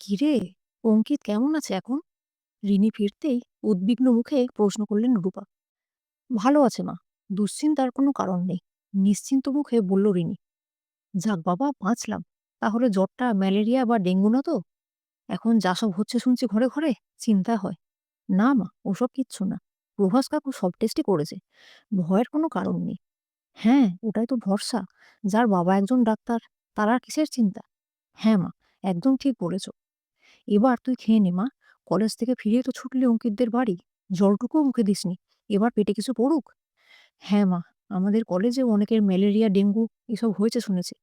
কিরে অঙ্কিত কেমন আছে এখন? রিনি ফিরতেই উদ্বিগ্ন মুখে প্রশ্ন করলেন রূপা। ভালো আছে মা, দুশ্চিন্তার কোনো কারণ নেই। নিশ্চিন্ত মুখে বলল রিনি। যাক বাবা, বাঁচলাম। তাহলে জ্বরটা, ম্যালেরিয়া বা ডেঙ্গু না তো? এখন যা সব হচ্ছে শুনছি ঘরে ঘরে, চিন্তা হয়। না মা, ওসব কিচ্ছু না। প্রভাস কাকু সব টেস্টই করেছে। ভয়ের কোনো কারণ নেই। হ্যাঁ ওটাই তো ভরসা। যার বাবা একজন ডাক্তার, তার আর কিসের চিন্তা? হ্যাঁ মা, একদম ঠিক বলেছ। এবার তুই খেয়ে নে, মা। কলেজ থেকে ফিরে তো ছুটলি অঙ্কিতদের বাড়ি। জলটুকুও মুখে দিসনি। এবার পেটে কিছু পড়ুক? হ্যাঁ মা। আমাদের কলেজে অনেকের ম্যালেরিয়া, ডেঙ্গু এসব হয়েছে শুনেছি।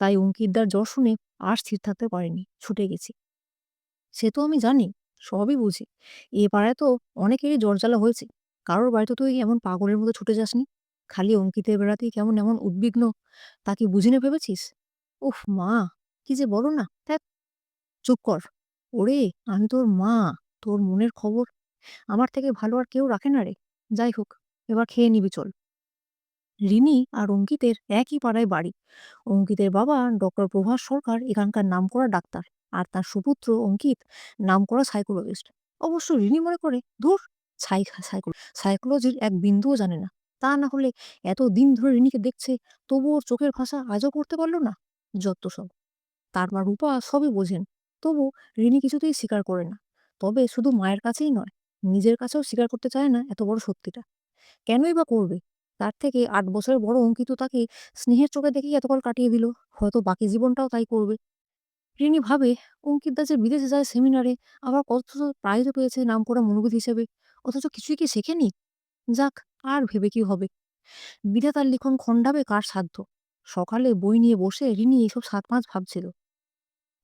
তাই অঙ্কিতদার জ্বর শুনে আর স্থির থাকতে পারেনি। ছুটে গেছি। সে তো আমি জানি, সবই বুঝি। এ পাড়ায় তো অনেকেরই জ্বর জ্বালা হয়েছে। কারোর বাড়িতে তুই এমন পাগলের মতো ছুটে যাসনি? খালি অঙ্কিতের বেড়াতেই কেমন এমন উদ্বিগ্ন। তা কি বুঝি না ভেবেছিস? উফ, মা, কি যে বলো না। চুপ কর। ওরে, আমি তোর মা, তোর মনের খবর। আমার থেকে ভালো আর কেউ রাখে না রে। যাই হোক, এবার খেয়ে নিবি চল। রিনি আর অঙ্কিতের একই পাড়ায় বাড়ি। অঙ্কিতের বাবা ডক্টর প্রভাস সরকার এখানকার নামকরা ডাক্তার আর তার সুপুত্র অঙ্কিত নামকরা সাইকোলজিস্ট অবশ্য রিনি মনে করে, ধুর সাই সাইকো সাইকোলজির এক বিন্দুও জানে না। তা না হলে এত দিন ধরে রিনিকে দেখছে, তবুও ওর চোখের ভাষা আজও করতে পারল না? যত সব। তার মা রূপা সবই বোঝেন। তবু রিনি কিছুতেই স্বীকার করে না। তবে শুধু মায়ের কাছেই নয়, নিজের কাছেও স্বীকার করতে চায় না এত বড় সত্যিটা। কেনই বা করবে? তার থেকে আট বছরের বড় অঙ্কিত তাকে স্নেহের চোখে দেখেই এতকাল কাটিয়ে দিল। হয়তো বাকি জীবনটাও তাই করবে। রিনি ভাবে অঙ্কিত দা যে বিদেশে যায় সেমিনারে, আবার কত প্রাইজ পেয়েছে নাম করা মনোবিদ হিসেবে। অথচ কিছুই কি শেখেনি? যাক, আর ভেবে কি হবে? বিধাতার লিখন খণ্ডাবে কার সাধ্য? সকালে বই নিয়ে বসে রিনি এইসব সাত পাঁচ ভাবছিল।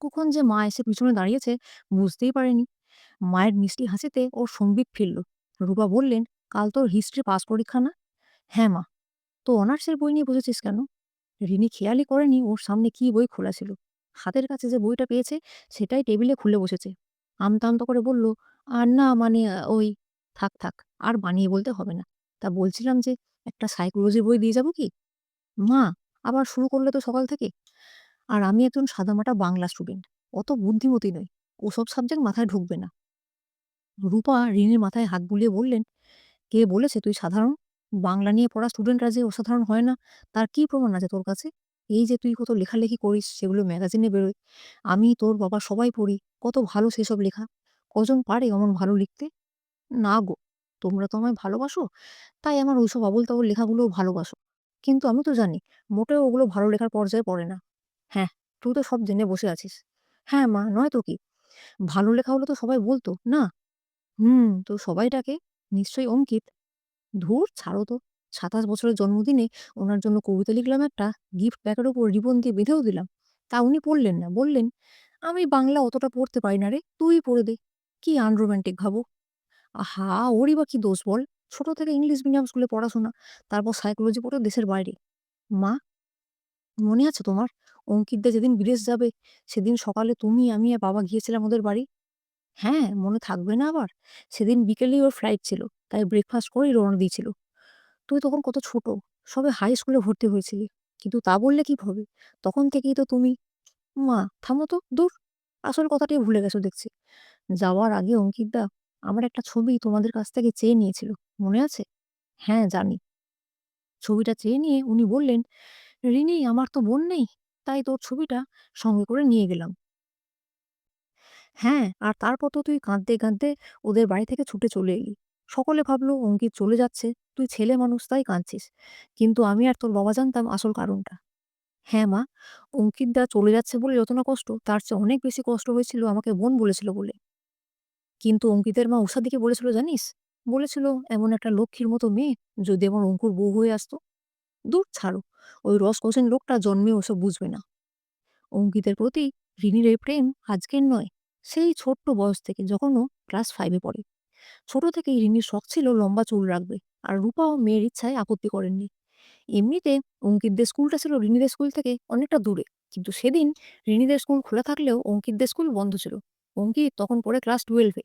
কখন যে মা এসে পিছনে দাঁড়িয়েছে বুঝতেই পারেনি। মায়ের মিষ্টি হাসিতে ওর সম্বিত ফিরল। রূপা বললেন, কাল তোর হিস্ট্রি পাস পরীক্ষা না? হ্যাঁ মা। তো অনার্সের বই নিয়ে বসেছিস কেন? রিনি খেয়ালই করেনি ওর সামনে কি বই খোলা ছিল। হাতের কাছে যে বইটা পেয়েছে সেটাই টেবিলে খুলে বসেছে। আমতা আমতা করে বলল, আর না মানে ওই, থাক থাক, আর বানিয়ে বলতে হবে না। তা বলছিলাম যে, একটা সাইকোলজি বই দিয়ে যাব কি? মা, আবার শুরু করলে তো সকাল থেকে? আর আমি একজন সাদামাটা বাংলা স্টুডেন্ট অত বুদ্ধিমতী নই। ওসব সাবজেক্ট মাথায় ঢুকবে না। রূপা রিনির মাথায় হাত বুলিয়ে বললেন, কে বলেছে তুই সাধারণ? বাংলা নিয়ে পড়া স্টুডেন্টরা যে অসাধারণ হয় না, তার কি প্রমাণ আছে তোর কাছে? এই যে তুই কত লেখালেখি করিস, সেগুলো ম্যাগাজিনে বেরোয়। আমি, তোর বাবা সবাই পড়ি, কত ভালো সেসব লেখা। কজন পারে অমন ভালো লিখতে? না গো, তোমরা তো আমায় ভালোবাসো, তাই আমার ওইসব আবোল তাবোল লেখাগুলোও ভালোবাসো। কিন্তু আমি তো জানি, মোটেও ওগুলো ভালো লেখার পর্যায়ে পড়ে না। হ্যাঁ তুই তো সব জেনে বসে আছিস হ্যাঁ মা নয় তো কি ভালো লেখা হলে তো সবাই বলতো না হুম তো সবাই ডাকে নিশ্চয়ই অঙ্কিত ধুর ছাড়ো তো ২৭ বছরের জন্মদিনে ওনার জন্য কবিতা লিখলাম একটা, গিফট প্যাকের ওপর রিবন দিয়ে বেঁধেও দিলাম। তা উনি পড়লেন না। বললেন, "আমি বাংলা অতটা পড়তে পারি না রে, তুই পড়ে দে।" কি আনরোমান্টিক ভাবো। আহা! ওরই বা কি দোষ বল? ছোট থেকে ইংলিশ মিডিয়াম স্কুলে পড়াশোনা, তারপর সাইকোলজি পড়ে দেশের বাইরে। মা, মনে আছে তোমার? অঙ্কিত দা যেদিন বিদেশ যাবে, সেদিন সকালে তুমি, আমি আর বাবা গিয়েছিলাম ওদের বাড়ি। হ্যাঁ, মনে থাকবে না আবার? সেদিন বিকেলেই ওর ফ্লাইট ছিল। তাই ব্রেকফাস্ট করেই রওনা দিয়েছিল। তুই তখন কত ছোট, সবে হাই স্কুলে ভর্তি হয়েছিলি। কিন্তু তা বললে কি হবে? তখন থেকেই তো তুমি মা থামো তো, দূর! আসল কথাটাই ভুলে গেছো দেখছি। যাওয়ার আগে অঙ্কিতদা আমার একটা ছবি তোমাদের কাছ থেকে চেয়ে নিয়েছিল। মনে আছে? হ্যাঁ, জানি। ছবিটা চেয়ে নিয়ে উনি বললেন, "রিনি আমার তো বোন নেই, তাই তোর ছবিটা সঙ্গে করে নিয়ে গেলাম।" হ্যাঁ, আর তারপর তো তুই কাঁদতে, কাঁদতে ওদের বাড়ি থেকে ছুটে চলে এলি। সকলে ভাবলো অঙ্কিত চলে যাচ্ছে, তুই ছেলে মানুষ তাই কাঁদছিস। কিন্তু আমি আর তোর বাবা জানতাম আসল কারণটা। হ্যাঁ মা, অঙ্কিত দা চলে যাচ্ছে বলে যত না কষ্ট, তার চেয়ে অনেক বেশি কষ্ট হয়েছিল আমাকে বোন বলেছিল বলে। কিন্তু অঙ্কিতের মা উষাদিকে বলেছিল জানিস? বলেছিল এমন একটা লক্ষ্মীর মতো মেয়ে যদি আমার অঙ্কুর বউ হয়ে আসতো। দূর ছাড়ো, ওই রসকসিন লোকটা জন্মেও ওসব বুঝবে না। অঙ্কিতের প্রতি রিনির এই প্রেম আজকের নয়, সেই ছোট্ট বয়স থেকে যখন ও ক্লাস ফাইভে পড়ে। ছোট থেকেই রিনির শখ ছিল লম্বা চুল রাখবে, আর রূপাও মেয়ের ইচ্ছায় আপত্তি করেননি। এমনিতে অঙ্কিতদের স্কুলটা ছিল রিনিদের স্কুল থেকে অনেকটা দূরে। কিন্তু সেদিন রিনিদের স্কুল খোলা থাকলেও অঙ্কিতদের স্কুল বন্ধ ছিল। অঙ্কিত তখন পড়ে ক্লাস 12 এ।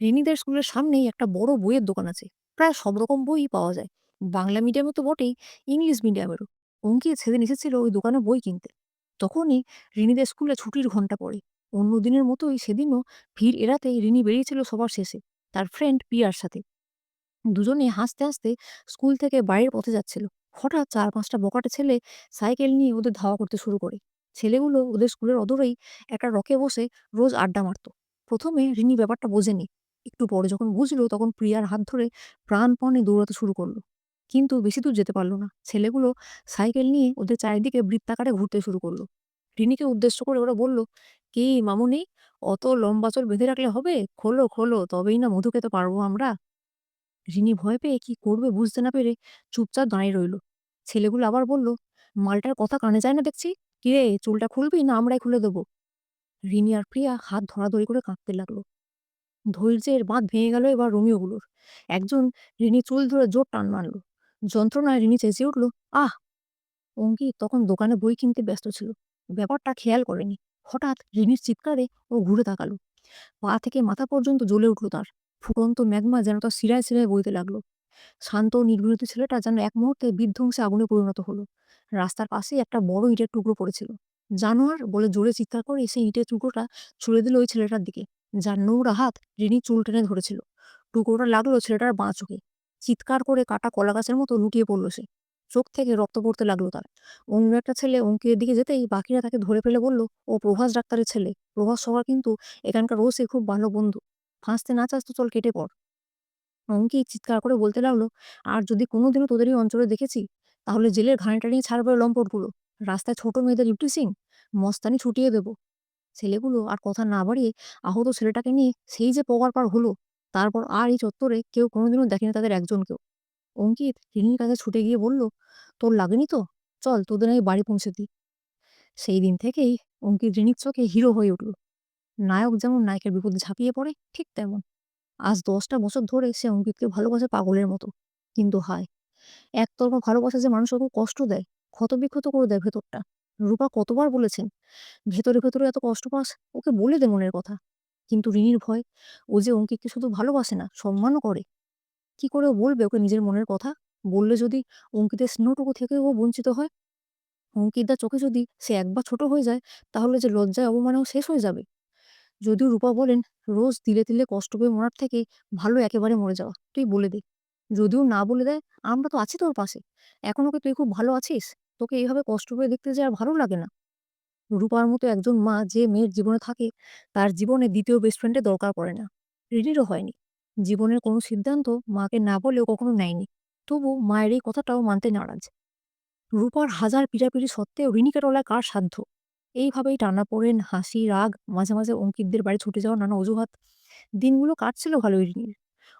রিনিদের স্কুলের সামনেই একটা বড় বইয়ের দোকান আছে। প্রায় সব রকম বই পাওয়া যায়। বাংলা মিডিয়ামে তো বটেই, ইংলিশ মিডিয়ামেরও। অঙ্কিত সেদিন এসেছিল ওই দোকানে বই কিনতে। তখনই রিনিদের স্কুলে ছুটির ঘণ্টা পড়ে। অন্য দিনের মতোই সেদিনও ভিড় এড়াতে রিনি বেরিয়েছিল সবার শেষে তার ফ্রেন্ড পিয়ার সাথে দুজনে হাসতে হাসতে স্কুল থেকে বাইরের পথে যাচ্ছিল হঠাৎ চার পাঁচটা বকাটে ছেলে সাইকেল নিয়ে ওদের ধাওয়া করতে শুরু করে ছেলেগুলো ওদের স্কুলের অদূরেই একটা রকে বসে রোজ আড্ডা মারতো প্রথমে রিনি ব্যাপারটা বোঝেনি একটু পরে যখন বুঝলো তখন প্রিয়ার হাত ধরে প্রাণপণে দৌড়াতে শুরু করল কিন্তু বেশি দূর যেতে পারল না। ছেলেগুলো সাইকেল নিয়ে ওদের চারিদিকে বৃত্তাকারে ঘুরতে শুরু করল। রিনিকে উদ্দেশ্য করে ওরা বলল, কি মামুনি, অত লম্বা চল বেঁধে রাখলে হবে? খোলো খোলো, তবেই না মধু খেতে পারব আমরা। রিনি ভয় পেয়ে কি করবে বুঝতে না পেরে চুপচাপ দাঁড়িয়ে রইল। ছেলেগুলো আবার বলল, মালটার কথা কানে যায় না দেখছি? কিরে চুলটা খুলবি না আমরাই খুলে দেবো? রিনি আর প্রিয়া হাত ধরাধরি করে কাঁদতে লাগল। ধৈর্যের বাঁধ ভেঙে গেল এবার রোমিওগুলোর। একজন রিনি চুল ধরে জোর টান মারলো। যন্ত্রণায় রিনি চেঁচিয়ে উঠল, আহ! অঙ্কিত তখন দোকানে বই কিনতে ব্যস্ত ছিল। ব্যাপারটা খেয়াল করেনি। হঠাৎ রিনির চিৎকারে ও ঘুরে তাকালো। পা থেকে মাথা পর্যন্ত জ্বলে উঠল তার। ফুটন্ত ম্যাগমা যেন তার শিরায় সিরায় বইতে লাগল। শান্ত নির্ঘৃত ছেলেটা যেন এক মুহূর্তে বিধ্বংসে আগুনে পরিণত হলো। রাস্তার পাশেই একটা বড় ইটের টুকরো পড়েছিল। জানোয়ার বলে জোরে চিৎকার করে সেই ইটের টুকরোটা ছুড়ে দিল ওই ছেলেটার দিকে। যার নোংরা হাত রিনি চুল টেনে ধরেছিল। টুকরোটা লাগল ছেলেটার বাঁ চোখে। চিৎকার করে কাটা কলা গাছের মতো লুটিয়ে পড়ল সে। চোখ থেকে রক্ত পড়তে লাগল তার। অন্য একটা ছেলে অঙ্কের দিকে যেতেই বাকিরা তাকে ধরে ফেলে বলল, ও প্রভাস ডাক্তারের ছেলে। প্রভাস সবার কিন্তু এখানকার ওসে খুব ভালো বন্ধু। ফাঁসতে না চাস তো চল কেটে পড়। অঙ্কিত চিৎকার করে বলতে লাগল, আর যদি কোনোদিনও তোদের এই অঞ্চলে দেখেছি, তাহলে জেলের ঘানিটা নিয়ে ছাড়বে লম্পটগুলো। রাস্তায় ছোট মেয়েদের ইউটিসিং মস্তানি ছুটিয়ে দেবো। ছেলেগুলো আর কথা না বাড়িয়ে আহত ছেলেটাকে নিয়ে সেই যে পগার পার হলো তারপর আর এই চত্বরে কেউ কোনোদিনও দেখেনি তাদের একজনকেও। অঙ্কিত রিনির কাছে ছুটে গিয়ে বলল, তোর লাগেনি তো? চল তোদের আমি বাড়ি পৌঁছে দিই। সেই দিন থেকেই অঙ্কিত রিনির চোখে হিরো হয়ে উঠল। নায়ক যেমন নায়কের বিপদে ঝাঁপিয়ে পড়ে, ঠিক তেমন। আজ দশটা বছর ধরে সে অঙ্কিতকে ভালোবাসে পাগলের মতো। কিন্তু হায়, একতরফা ভালোবাসা যে মানুষের খুব কষ্ট দেয়, ক্ষতবিক্ষত করে দেয় ভেতরটা। রূপা কতবার বলেছেন, ভেতরে ভেতরে এত কষ্ট পাস, ওকে বলে দে মনের কথা। কিন্তু রিনির ভয়। ও যে অঙ্কিতকে শুধু ভালোবাসে না, সম্মানও করে। কি করে বলবে ওকে নিজের মনের কথা? বললে যদি অঙ্কিতের স্নেহটুকু থেকে ও বঞ্চিত হয়? অঙ্কিতদার চোখে যদি সে একবার ছোট হয়ে যায়, তাহলে যে লজ্জায় অবমানেও শেষ হয়ে যাবে। যদিও রূপা বলেন, রোজ তিলে তিলে কষ্ট পেয়ে মরার থেকে ভালো একেবারে মরে যাওয়া। তুই বলে দে। যদিও না বলে দেয়, আমরা তো আছি তোর পাশে। এখনও কি তুই খুব ভালো আছিস? তোকে এইভাবে কষ্ট পেয়ে দেখতে যে আর ভালো লাগে না। রূপার মতো একজন মা যে মেয়ের জীবনে থাকে, তার জীবনে দ্বিতীয় বেস্ট ফ্রেন্ডের দরকার পড়ে না। রিনিরও হয়নি। জীবনের কোনো সিদ্ধান্ত মাকে না বলেও কখনো নেয়নি। তবু মায়ের এই কথাটাও মানতে নারাজ। রূপার হাজার পিড়াপিড়ি সত্ত্বেও রিনিকে কার সাধ্য? এইভাবেই টানাপোড়েন হাসি, রাগ, মাঝে মাঝে অঙ্কিতদের বাড়ি ছুটে যাওয়া নানা অজুহাত। দিনগুলো কাটছিল ভালোই রিনির।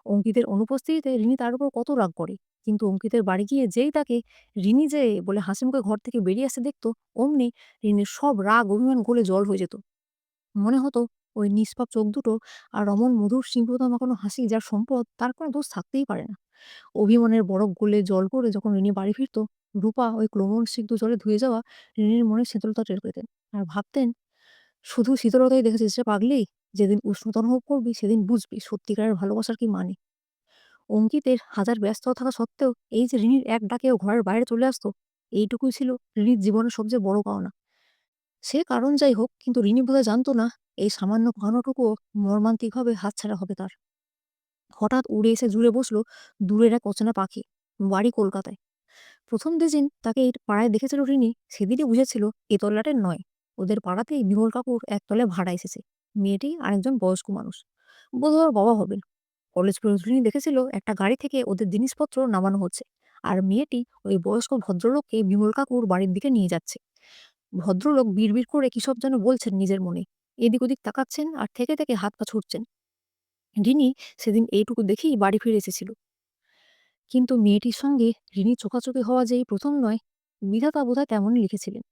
অঙ্কিতের অনুপস্থিতিতে রিনি তার উপর কত রাগ করে? কিন্তু অঙ্কিতের বাড়ি গিয়ে যেই তাকে রিনি যে বলে হাসি মুখে ঘর থেকে বেরিয়ে আসতে দেখতো, অমনি রিনির সব রাগ, অভিমান গলে জল হয়ে যেত। মনে হতো ওই নিষ্পাপ চোখ দুটো আর অমন মধুর সিংহতা কোনো হাসি যার সম্পদ তার কোনো দোষ থাকতেই পারে না। অভিমানের বরফ গলে জল করে যখন রিনি বাড়ি ফিরতো, রূপা ওই ক্লোমন সিদ্ধ জলে ধুয়ে যাওয়া রিনির মনে শীতলতা টের পেতেন আর ভাবতেন, শুধু শীতলতাই দেখেছিস রে পাগলি? যেদিন উষ্ণতা অনুভব করবি, সেদিন বুঝবি সত্যিকারের ভালোবাসার কি মানে? অঙ্কিতের হাজার ব্যস্ত থাকা সত্ত্বেও এই যে ঋণীর এক ডাকেও ঘরের বাইরে চলে আসতো, এইটুকুই ছিল ঋণীর জীবনের সবচেয়ে বড় পাওনা। সে কারণ যাই হোক, কিন্তু রিনি বোধহয় জানতো না এই সামান্য পাওনাটুকুও মর্মান্তিকভাবে হাতছাড়া হবে তার। হঠাৎ উড়ে এসে জুড়ে বসল দূরের এক অচেনা পাখি, বাড়ি কলকাতায়। প্রথম যেদিন তাকে এই পাড়ায় দেখেছিল ঋণী সেদিনই বুঝেছিল এ তল্লাটের নয়। ওদের পাড়াতেই বিমল কাকুর একতলায় ভাড়া এসেছে। মেয়েটি আরেকজন বয়স্ক মানুষ। বোধহয় বাবা হবেন কলেজ প্রতিদিনই দেখেছিল একটা গাড়ি থেকে ওদের জিনিসপত্র নামানো হচ্ছে। আর মেয়েটি ওই বয়স্ক ভদ্রলোককে বিমল কাকুর বাড়ির দিকে নিয়ে যাচ্ছে। ভদ্রলোক বিড়বিড় করে কিসব যেন বলছেন নিজের মনে। এদিক ওদিক তাকাচ্ছেন আর থেকে থেকে হাত পা ছুটছেন। রিনি সেদিন এইটুকু দেখেই বাড়ি ফিরে এসেছিল। কিন্তু মেয়েটির সঙ্গে রিনি চোখাচোখি হওয়া যে এই প্রথম নয়, বিধাতা বোধহয় তেমনই লিখেছিলেন।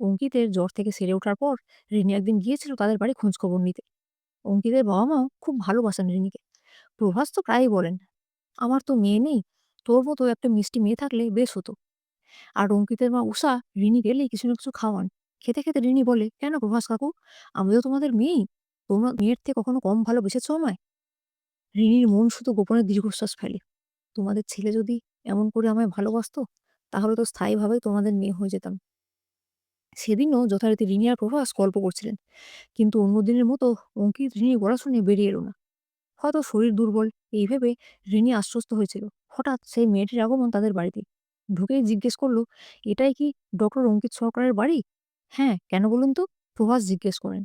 অঙ্কিতের জ্বর থেকে সেরে ওঠার পর রিনি একদিন গিয়েছিল তাদের বাড়ি খোঁজখবর নিতে। অঙ্কিতের বাবা মাও খুব ভালোবাসেন রিনিকে। প্রভাস তো প্রায়ই বলেন, আমার তো মেয়ে নেই, তোর মতো একটা মিষ্টি মেয়ে থাকলে বেশ হতো। আর অঙ্কিতের মা উষা রিনি গেলেই কিছু না কিছু খাওয়ান। খেতে খেতে রিনি বলে, কেন প্রভাস কাকু আমি তো তোমাদের মেয়েই, তোমরা মেয়ের থেকে কখনো কম ভালোবেসেছ আমায়? রিনির মন শুধু গোপনে দীর্ঘশ্বাস ফেলে। তোমাদের ছেলে যদি এমন করে আমায় ভালোবাসতো, তাহলে তো স্থায়ীভাবেই তোমাদের মেয়ে হয়ে যেতাম। সেদিনও যথারীতি রিনি আর প্রভাস গল্প করছিলেন। কিন্তু অন্য দিনের মতো অঙ্কিত রিনির গলা শুনে বেরিয়ে এলো না। হয়তো শরীর দুর্বল। এই ভেবে রিনি আশ্বস্ত হয়েছিল। হঠাৎ সেই মেয়েটির আগমন তাদের বাড়িতে। ঢুকেই জিজ্ঞেস করল, এটাই কি ডক্টর অঙ্কিত সরকারের বাড়ি? হ্যাঁ কেন বলুন তো? প্রভাস জিজ্ঞেস করেন।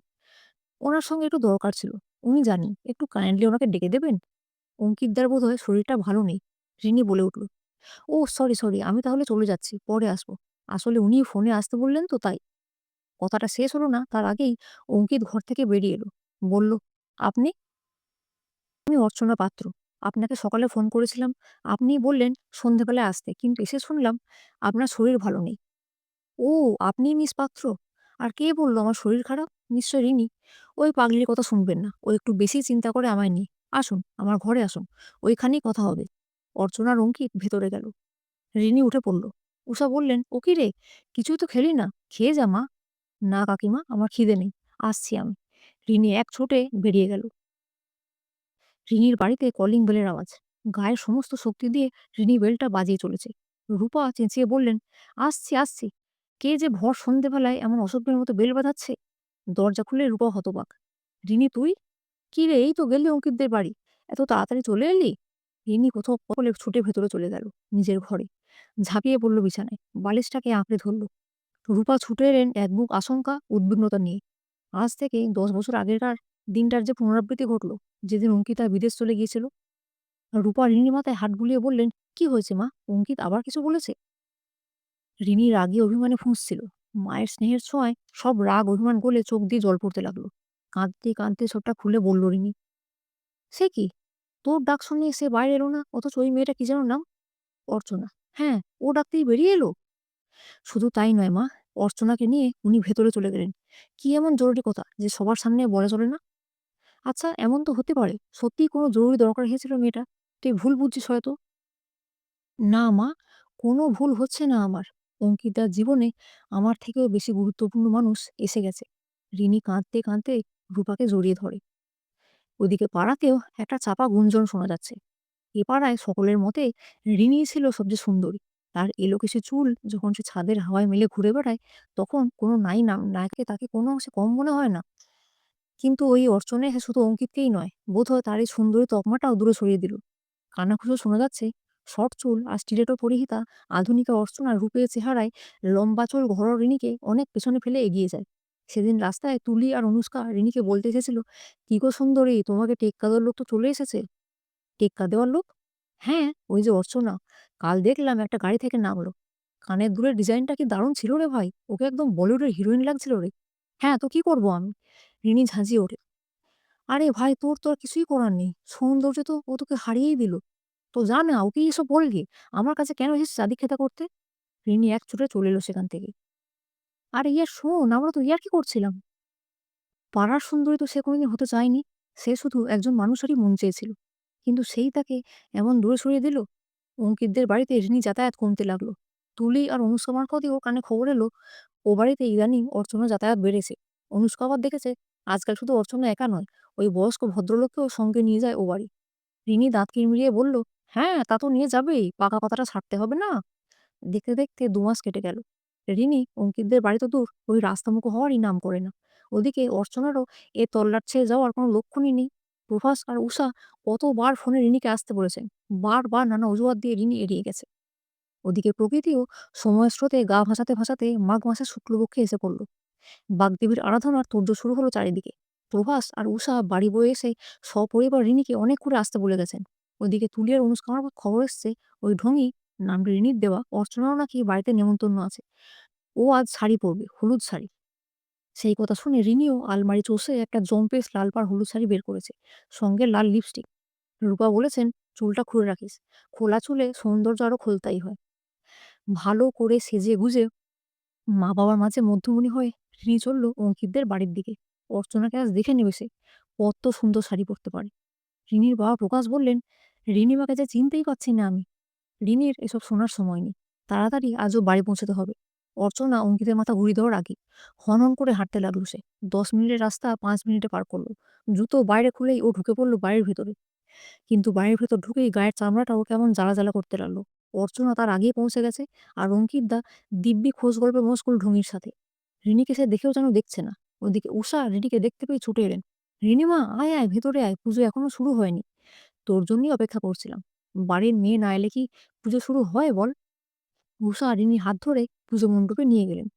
ওনার সঙ্গে একটু দরকার ছিল। উনি জানি, একটু কাইন্ডলি ওনাকে ডেকে দেবেন? অঙ্কিতদার বোধ হয় শরীরটা ভালো নেই, রিনি বলে উঠল। ও, সরি সরি, আমি তাহলে চলে যাচ্ছি, পরে আসব। আসলে উনি ফোনে আসতে বললেন তো তাই। কথাটা শেষ হলো না, তার আগেই অঙ্কিত ঘর থেকে বেরিয়ে এলো। বলল, আপনি? আমি অর্চনা পাত্র। আপনাকে সকালে ফোন করেছিলাম। আপনি বললেন, সন্ধেবেলায় আসতে। কিন্তু এসে শুনলাম, আপনার শরীর ভালো নেই। ও, আপনি মিস পাত্র? আর কে বলল আমার শরীর খারাপ? নিশ্চয় রিনি। ওই পাগলির কথা শুনবেন না। ও একটু বেশি চিন্তা করে আমায় নিয়ে। আসুন, আমার ঘরে আসুন। ওইখানেই কথা হবে। অর্চনার অঙ্কিত ভেতরে গেল। রিনি উঠে পড়ল। উষা বললেন, ও কি রে? কিছুই তো খেলি না। খেয়ে যা মা। না কাকিমা, আমার খিদে নেই। আসছি আমি। রিনি এক ছোটে বেরিয়ে গেল। রিনির বাড়িতে কলিং বেলের আওয়াজ। গায়ের সমস্ত শক্তি দিয়ে রিনি বেলটা বাজিয়ে চলেছে। রূপা চেঁচিয়ে বললেন, আসছি আসছি। কে যে ভর সন্ধেবেলায় এমন অসভ্যের মতো বেল বাজাচ্ছে? দরজা খুলে রূপা হতবাক। রিনি, তুই? কি রে, এই তো গেলি অঙ্কিতদের বাড়ি। এত তাড়াতাড়ি চলে এলি? রিনি কোথাও বলে ছুটে ভেতরে চলে গেল, নিজের ঘরে। ঝাঁপিয়ে পড়ল বিছানায়, বালিশটাকে আঁকড়ে ধরল। রূপা ছুটে এলেন এক বুক আশঙ্কা, উদ্বিগ্নতা নিয়ে। আজ থেকে দশ বছর আগেকার দিনটার যে পুনরাবৃত্তি ঘটল, যেদিন অঙ্কিতা বিদেশ চলে গিয়েছিল রূপা রিনির মাথায় হাত বুলিয়ে বললেন, কি হয়েছে মা? অঙ্কিত আবার কিছু বলেছে? রিনি রাগে অভিমানে ফুঁসছিল। মায়ের স্নেহের ছোঁয়ায় সব রাগ, অভিমান গলে চোখ দিয়ে জল পড়তে লাগল। কাঁদতে কাঁদতে সবটা খুলে বলল রিনি, সে কি? তোর ডাক শুনে সে বাইরে এলো না? অথচ ওই মেয়েটা কি যেন নাম? অর্চনা। হ্যাঁ ও ডাকতেই বেরিয়ে এলো? শুধু তাই নয় মা, অর্চনাকে নিয়ে উনি ভেতরে চলে গেলেন। কি এমন জরুরি কথা যে সবার সামনে বলা চলে না? আচ্ছা এমন তো হতে পারে। সত্যিই কোনো জরুরি দরকার হয়েছিল মেয়েটা? তুই ভুল বুঝছিস হয়তো। না মা, কোনো ভুল হচ্ছে না আমার। অঙ্কিতার জীবনে আমার থেকেও বেশি গুরুত্বপূর্ণ মানুষ এসে গেছে। রিনি কাঁদতে কাঁদতে রূপাকে জড়িয়ে ধরে। ওদিকে পাড়াতেও একটা চাপা গুঞ্জন শোনা যাচ্ছে। এ পাড়ায় সকলের মতে রিনিই ছিল সবচেয়ে সুন্দরী। তার এলো কিছু চুল যখন সে ছাদের হাওয়ায় মেলে ঘুরে বেড়ায়, তখন কোনো নাই নায়ককে তাকে কোনো অংশে কম মনে হয় না। কিন্তু ওই অর্চনে সে শুধু অঙ্কিতকেই নয়, বোধহয় তার এই সুন্দরী তকমাটাও দূরে সরিয়ে দিল। কানাঘুষো শোনা যাচ্ছে, শর্ট চুল আর স্টিলেটো পরিহিতা আধুনিকা অর্চনার রূপের চেহারায় লম্বা চুল ঘর রিনিকে অনেক পেছনে ফেলে এগিয়ে যায়। সেদিন রাস্তায় তুলি আর অনুষ্কা রিনিকে বলতে এসেছিল, কি গো সুন্দরী, তোমাকে টেক্কা দেওয়ার লোক তো চলে এসেছে? টেক্কা দেওয়ার লোক? হ্যাঁ ওই যে অর্চনা, কাল দেখলাম একটা গাড়ি থেকে নামলো। কানের দুলের ডিজাইনটা কি দারুণ ছিল রে ভাই, ওকে একদম বলিউডের হিরোইন লাগছিল রে। হ্যাঁ তো কি করব আমি? রিনি ঝাঁঝিয়ে ওঠে। আরে ভাই, তোর তো আর কিছুই করার নেই। সৌন্দর্য তো ও তোকে হারিয়েই দিল। তো যা না ওকে এসব বলবি আমার কাছে কেন এসেছিস চাঁদি খেতা করতে? রিনি এক ছুটে চলে এলো সেখান থেকে। আরে ইয়ে শোন, আমরা তো ইয়ার কি করছিলাম। পাড়ার সুন্দরী তো সে কোনোদিন হতে চায়নি। সে শুধু একজন মানুষেরই মন চেয়েছিল। কিন্তু সেই তাকে এমন দূরে সরিয়ে দিল? অঙ্কিতদের বাড়িতে রিনি যাতায়াত কমতে লাগল। তুলি আর অনুষ্কা মারফতে ওর কানে খবর এলো, ও বাড়িতে ইদানিং অর্চনা যাতায়াত বেড়েছে। অনুষ্কা আবার দেখেছে আজকাল শুধু অর্চনা একা নয়, ওই বয়স্ক ভদ্রলোককেও সঙ্গে নিয়ে যায় ও বাড়ি। রিনি দাঁত কিরমিরিয়ে বলল হ্যাঁ তা তো নিয়ে যাবেই, পাকা কথাটা ছাড়তে হবে না। দেখতে দেখতে দু মাস কেটে গেল। রিনি, অঙ্কিতদের বাড়ি তো দূর, ওই রাস্তামুখো হওয়ারই নাম করে না। ওদিকে অর্চনারও এ তল্লাট ছেড়ে যাওয়ার কোনো লক্ষণই নেই। প্রভাস আর উষা কতবার ফোনে রিনিকে আসতে বলেছেন, বারবার নানা অজুহাত দিয়ে রিনি এড়িয়ে গেছে। ওদিকে প্রকৃতিও সময়ের স্রোতে গা ভাসাতে ভাসাতে মাঘ মাসের শুক্লপক্ষে এসে পড়ল। বাগদেবীর আরাধনার তোড়জোড় শুরু হলো চারিদিকে। প্রভাস আর উষা বাড়ি বয়ে এসে সপরিবার রিনিকে অনেক করে আসতে বলে গেছেন। ওদিকে তুলিয়ার অনুষ্ঠানের খবর এসছে, ওই ঢঙি নাম রিনির দেওয়া অর্চনাও নাকি বাড়িতে নেমন্তন্ন আছে। ও আজ শাড়ি পরবে, হলুদ শাড়ি। সেই কথা শুনে রিনিও আলমারি চষে একটা জম্পেস লাল পাড় হলুদ শাড়ি বের করেছে, সঙ্গে লাল লিপস্টিক। রূপা বলেছেন, চুলটা খুলে রাখিস। খোলা চুলে সৌন্দর্য আরও খোলতাই হয়। ভালো করে সেজে গুজে মা বাবার মাঝে মধ্যমণি হয়ে রিনি চলল অঙ্কিতদের বাড়ির দিকে। অর্চনাকে আজ দেখে নেবে সে কত সুন্দর শাড়ি পরতে পারে। রিনির বাবা প্রকাশ বললেন রিনিমাকে যে চিনতেই পারছি না আমি। রিনির এসব শোনার সময় নেই। তাড়াতাড়ি আজও বাড়ি পৌঁছতে হবে। অর্চনা অঙ্কিতের মাথা ঘুরি দেওয়ার আগে হনন করে হাঁটতে লাগল সে। দশ মিনিটের রাস্তা পাঁচ মিনিটে পার করল। জুতো বাইরে খুলেই ও ঢুকে পড়ল বাড়ির ভেতরে। কিন্তু বাড়ির ভেতর ঢুকেই গায়ের চামড়াটাও কেমন জ্বালা জ্বালা করতে লাগল। অর্চনা তার আগেই পৌঁছে গেছে আর অঙ্কিত দা দিব্যি খোঁজ গল্পে মশগুল ঢুঙির সাথে। রিনিকে সে দেখেও যেন দেখছে না। ওদিকে উষা রিনিকে দেখতে পেয়ে ছুটে এলেন। রিনিমা, আয় আয়, ভেতরে আয়, পুজো এখনও শুরু হয়নি। তোর জন্যই অপেক্ষা করছিলাম। বাড়ির মেয়ে না এলে কি পুজো শুরু হয় বল? উষা রিনির হাত ধরে পুজো মণ্ডপে নিয়ে গেলেন।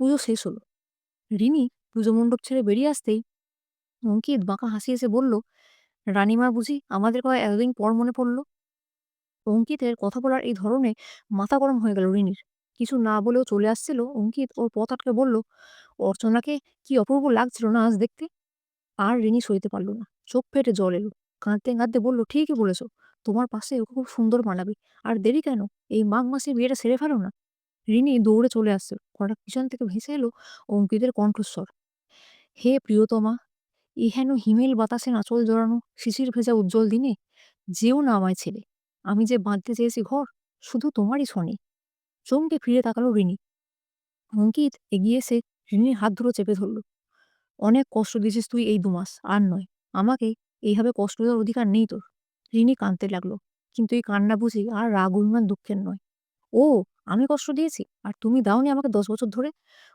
পুজো শেষ হলো। রিনি পুজো মণ্ডপ ছেড়ে বেরিয়ে আসতেই অঙ্কিত বাঁকা হাসি এসে বলল, রানিমা, বুঝি আমাদের কথা এতদিন পর মনে পড়ল? অঙ্কিতের কথা বলার এই ধরনে মাথা গরম হয়ে গেল রিনির। কিছু না বলেও চলে আসছিল। অঙ্কিত ওর পথ আটকে বলল, অর্চনাকে কি অপূর্ব লাগছিল না আজ দেখতে? আর রিনি সইতে পারল না। চোখ ফেটে জল এলো। কাঁদতে কাঁদতে বলল, ঠিকই বলেছ, তোমার পাশে ওকে খুব সুন্দর মানাবে। আর দেরি কেন? এই মাঘ মাসে বিয়েটা সেরে ফেলো না? রিনি দৌড়ে চলে আসছে। হঠাৎ পিছন থেকে ভেসে এলো অঙ্কিতের কণ্ঠস্বর। হে প্রিয়তমা, ইহেন হিমেল বাতাসে আঁচল জড়ানো শিশির ভেজা উজ্জ্বল দিনে, যেও না আমায় ছেলে আমি যে বাঁধতে চেয়েছি ঘর, শুধু তোমারই শোনে। চমকে ফিরে তাকালো রিনি। অঙ্কিত এগিয়ে এসে রিনির হাত ধরে চেপে ধরল। অনেক কষ্ট দিয়েছিস তুই এই দুমাস আর নয়। আমাকে এইভাবে কষ্ট দেওয়ার অধিকার নেই তোর। রিনি কাঁদতে লাগল। কিন্তু এই কান্না বুঝি আর রাগ অভিমান দুঃখের নয়। ও, আমি কষ্ট দিয়েছি, আর তুমি দাওনি আমাকে দশ বছর ধরে।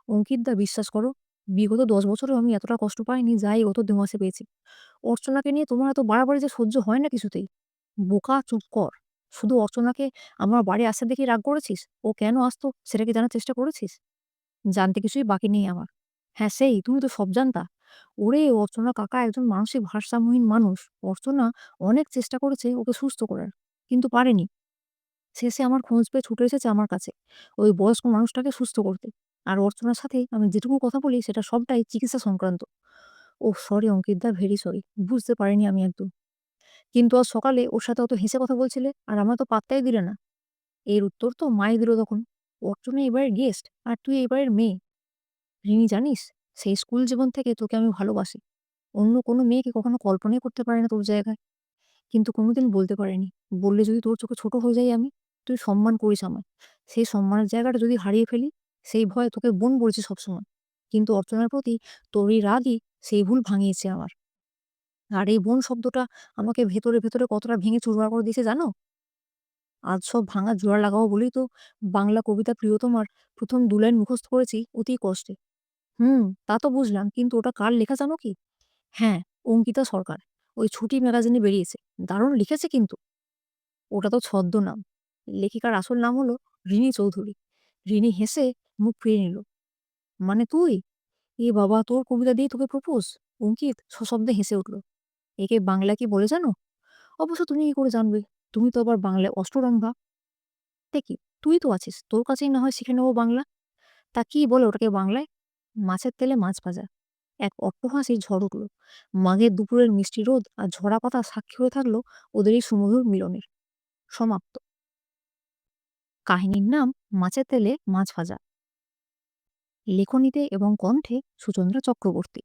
অঙ্কিত দা, বিশ্বাস করো, বিগত দশ বছরেও আমি এতটা কষ্ট পাইনি যাই গত দু মাসে পেয়েছি। অর্চনাকে নিয়ে তোমার এত বাড়াবাড়ি যে সহ্য হয় না কিছুতেই। বোকা চুপ কর। শুধু অর্চনাকে আমার বাড়ি আসতে দেখে রাগ করেছিস? ও কেন আসতো? সেটা কি জানার চেষ্টা করেছিস? জানতে কিছুই বাকি নেই আমার। হ্যাঁ সেই, তুমি তো সব জানতা। ওরে, অর্চনা কাকা একজন মানসিক ভারসাম্যহীন মানুষ। অর্চনা অনেক চেষ্টা করেছে ওকে সুস্থ করার, কিন্তু পারেনি। শেষে আমার খোঁজ পেয়ে ছুটে এসেছে আমার কাছে, ওই বয়স্ক মানুষটাকে সুস্থ করতে। আর অর্চনার সাথে আমি যেটুকু কথা বলি, সেটা সবটাই চিকিৎসা সংক্রান্ত। ও সরি অঙ্কিতদা ভেরি সরি বুঝতে পারিনি আমি একদম। কিন্তু আজ সকালে ওর সাথে অত হেসে কথা বলছিলে আর আমার তো পাত্তাই দিলে না। এর উত্তর তো মাই দিল তখন। অর্চনা এবারের গেস্ট আর তুই এবারের মেয়ে। রিনি জানিস? সেই স্কুল জীবন থেকে তোকে আমি ভালোবাসি। অন্য কোনো মেয়েকে কখনো কল্পনাই করতে পারে না তোর জায়গায়। কিন্তু কোনোদিন বলতে পারেনি। বললে যদি তোর চোখে ছোট হয়ে যাই আমি, তুই সম্মান করিস আমায়। সেই সম্মানের জায়গাটা যদি হারিয়ে ফেলি, সেই ভয়ে তোকে বোন বলেছি সবসময়। কিন্তু অর্চনার প্রতি তোর এই রাগই সেই ভুল ভাঙিয়েছে আমার। আর এই বোন শব্দটা আমাকে ভেতরে ভেতরে কতটা ভেঙে চুরমার করে দিয়েছে জানো? আজ সব ভাঙা জোড়া লাগাবো বলেই তো বাংলা কবিতা প্রিয়তমার প্রথম দু লাইন মুখস্থ করেছি, অতি কষ্টে। হুম, তা তো বুঝলাম, কিন্তু ওটা কার লেখা জানো কি? হ্যাঁ অঙ্কিতা সরকার। ওই ছুটি ম্যাগাজিনে বেরিয়েছে। দারুণ লিখেছে কিন্তু। ওটা তো ছদ্মনাম লেখিকার আসল নাম হলো রিনি চৌধুরী। রিনি হেসে মুখ ফিরিয়ে নিল। মানে তুই? এ বাবা, তোর কবিতা দিয়ে তোকে প্রপোজ অঙ্কিত সশব্দে হেসে উঠল। একে বাংলা কি বলে জানো? অবশ্য তুমি কি করে জানবে? তুমি তো আবার বাংলায় অষ্টরম্ভা দেখি তুই তো আছিস, তোর কাছেই না হয় শিখে নেব বাংলা? তা কি বলে ওটাকে বাংলায়? মাছের তেলে মাছ ভাজা। এক অট্টহাসি ঝড় উঠল। মাঘের দুপুরের মিষ্টি রোদ আর ঝরা পাতা সাক্ষী হয়ে থাকল ওদের এই সুমধুর মিলনের। সমাপ্ত। কাহিনীর নাম, মাছের তেলে মাছ ভাজা। লেখনীতে এবং কণ্ঠে সুচন্দ্রা চক্রবর্তী।